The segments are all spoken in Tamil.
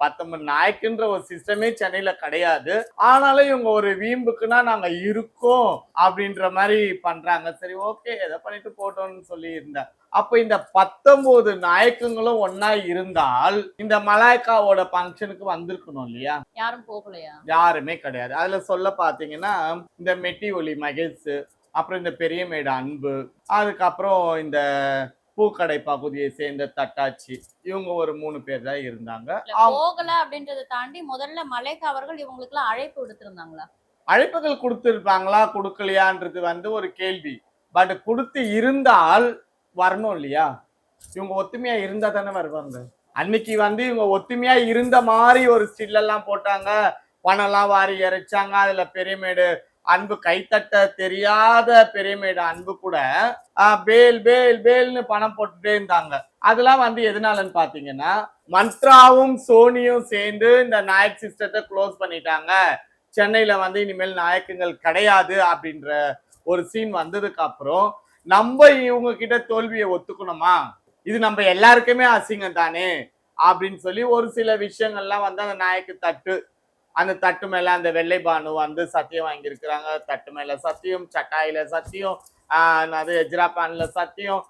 பத்தொன்பது நாயக்குன்ற ஒரு சிஸ்டமே சென்னையில கிடையாது. ஆனாலும் இவங்க ஒரு வீம்புக்குன்னா நாங்க இருக்கோம் அப்படின்ற மாதிரி பண்றாங்க. சரி ஓகே எதை பண்ணிட்டு போட்டோம்னு சொல்லி இருந்தேன் அப்ப இந்த பத்தொன்பது நாயக்கங்களும் ஒன்னா இருந்தால் இந்த மலாய்க்காவோட ஃபங்க்ஷனுக்கு வந்திருக்கணும் இல்லையா? யாரும் போகலையா? யாருமே கிடையாது. அதுல சொல்ல பாத்தீங்கன்னா இந்த மெட்டி ஒலி மகேஷ் அப்புறம் இந்த பெரியமேடு அன்பு அதுக்கப்புறம் இந்த பூக்கடை பகுதியை சேர்ந்த தட்டாச்சி இவங்க ஒரு மூணு பேர் தான் இருந்தாங்க. போகல அப்படின்றத தாண்டி முதல்ல மலைக்கா அவர்கள் இவங்களுக்கு எல்லாம் அழைப்பு விடுத்திருந்தாங்களா? அழைப்புகள் கொடுத்துருப்பாங்களா? கொடுக்கலையான்றது வந்து ஒரு கேள்வி. பட் கொடுத்து இருந்தால் வரணும் இல்லையா? இவங்க ஒத்துமையா இருந்தா தானே வருவாங்க. அன்னைக்கு வந்து இவங்க ஒத்துமையா இருந்த மாதிரி ஒரு ஸ்டில் எல்லாம் போட்டாங்க. பணம்லாம் வாரி இறைச்சாங்க. அதுல பெரியமேடு அன்பு கைத்தட்ட தெரியாத பெரியமேடு அன்பு கூட ஆஹ், பேல் பேல் பேல்னு பணம் போட்டுட்டே இருந்தாங்க. அதெல்லாம் வந்து எதனாலன்னு பாத்தீங்கன்னா மந்த்ராவும் சோனியும் சேர்ந்து இந்த நாயக் சிஸ்டத்தை க்ளோஸ் பண்ணிட்டாங்க. சென்னையில வந்து இனிமேல் நாயக்கங்கள் கிடையாது அப்படின்ற ஒரு சீன் வந்ததுக்கு அப்புறம் நம்ம இவங்க கிட்ட தோல்வியை ஒத்துக்கணுமா? இது நம்ம எல்லாருக்குமே அசிங்கம் தானே? அப்படின்னு சொல்லி ஒரு சில விஷயங்கள்லாம் வந்து அந்த நாயக்கு தட்டு அந்த தட்டு மேல அந்த வெள்ளை பானு வந்து சத்தியம் வாங்கியிருக்கிறாங்க. தட்டு மேல சத்தியம் சட்டாயில சத்தியம் அது எஜ்ரா சத்தியம்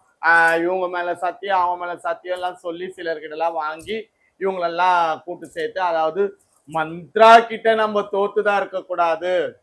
இவங்க மேல சத்தியம் அவங்க மேல சத்தியம் எல்லாம் சொல்லி சிலர்கிட்ட எல்லாம் வாங்கி இவங்களெல்லாம் கூட்டு சேர்த்து அதாவது மந்த்ரா கிட்ட நம்ம தோத்துதான் இருக்கக்கூடாது.